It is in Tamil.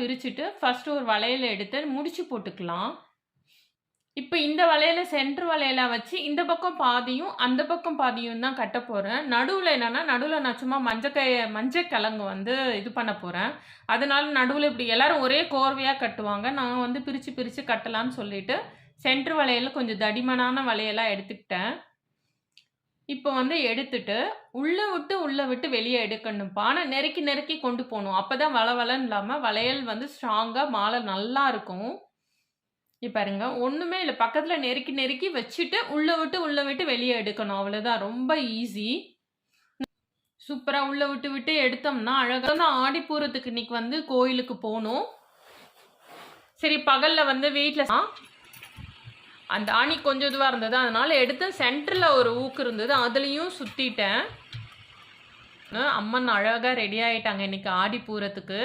பிரிச்சுட்டு ஃபஸ்ட்டு ஒரு வளையல் எடுத்து முடிச்சு போட்டுக்கலாம். இப்போ இந்த வளையல சென்ட்ரு வளையல வச்சு இந்த பக்கம் பாதியும் அந்த பக்கம் பாதியும் தான் கட்ட போகிறேன் நடுவில் என்னென்னா நடுவில் நான் சும்மா மஞ்சக்கைய மஞ்சள் கிழங்கு வந்து இது பண்ண போகிறேன் அதனால நடுவில் இப்படி எல்லாரும் ஒரே கோர்வையாக கட்டுவாங்க. நான் வந்து பிரித்து பிரித்து கட்டலாம்னு சொல்லிட்டு சென்ட்ரு வளையல் கொஞ்சம் தடிமனான வளையலாக எடுத்துக்கிட்டேன். இப்போ வந்து எடுத்துட்டு உள்ளே விட்டு உள்ளே விட்டு வெளியே எடுக்கணும்ப்பா ஆனால் நெருக்கி நெருக்கி கொண்டு போகணும். அப்போ தான் வளவலன்னு இல்லாமல் வளையல் வந்து ஸ்ட்ராங்காக மாலை நல்லா இருக்கும். இப்போ பாருங்க ஒன்றுமே இல்லை. பக்கத்தில் நெருக்கி நெருக்கி வச்சுட்டு உள்ளே விட்டு உள்ளே விட்டு வெளியே எடுக்கணும். அவ்வளோதான் ரொம்ப ஈஸி சூப்பராக உள்ளே விட்டு விட்டு எடுத்தோம்னா அழகாக தான் ஆடிப்பூரத்துக்கு இன்னைக்கு வந்து கோயிலுக்கு போகணும். சரி பகலில் வந்து வீட்டில் அந்த ஆணி கொஞ்சம் இதுவாக இருந்தது. அதனால் எடுத்து சென்டரில் ஒரு ஊக்கு இருந்தது. அதுலேயும் சுற்றிட்டேன் அம்மன் அழகாக ரெடி ஆகிட்டாங்க இன்றைக்கி ஆடி பூரத்துக்கு.